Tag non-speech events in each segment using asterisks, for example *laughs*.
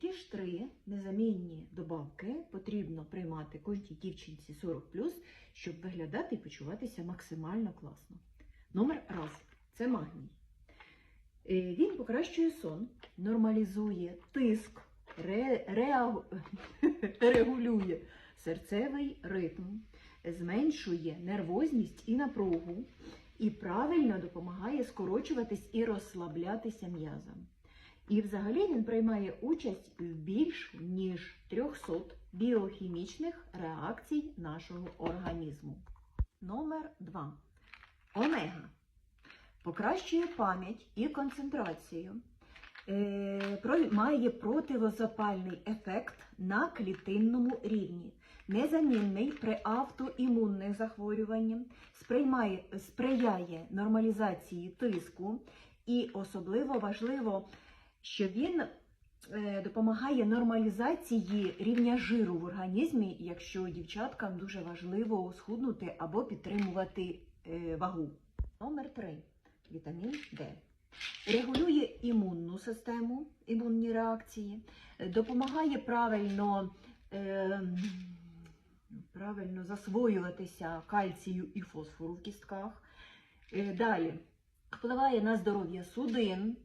Ті ж три незамінні добавки потрібно приймати кожній дівчинці 40 щоб виглядати і почуватися максимально класно. Номер раз це магній. Е, Він покращує сон, нормалізує тиск, ре, реагу- *laughs* регулює серцевий ритм, зменшує нервозність і напругу, і правильно допомагає скорочуватись і розслаблятися м'язам. І взагалі він приймає участь в більш ніж 300 біохімічних реакцій нашого організму. Номер 2. Омега. Покращує пам'ять і концентрацію. Е, має противозапальний ефект на клітинному рівні, незамінний при автоімунних захворюваннях, сприяє нормалізації тиску і особливо важливо, що він е, допомагає нормалізації рівня жиру в організмі, якщо дівчаткам дуже важливо схуднути або підтримувати е, вагу. Номер 3. Вітамін Д. Регулює імунну систему, імунні реакції, допомагає правильно, е, правильно засвоюватися кальцію і фосфору в кістках. Е, далі впливає на здоров'я судин,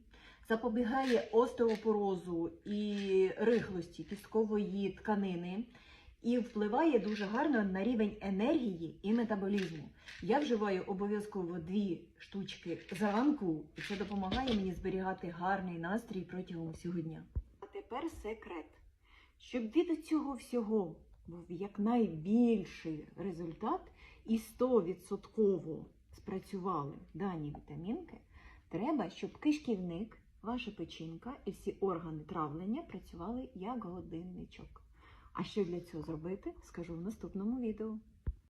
запобігає остеопорозу і рихлості кісткової тканини. І впливає дуже гарно на рівень енергії і метаболізму. Я вживаю обов'язково дві штучки зранку, і це допомагає мені зберігати гарний настрій протягом всього дня. А тепер секрет. Щоб від цього всього був якнайбільший результат і 100% спрацювали дані вітамінки, треба, щоб кишківник, ваша печінка і всі органи травлення працювали як годинничок. А що для цього зробити, скажу в наступному відео.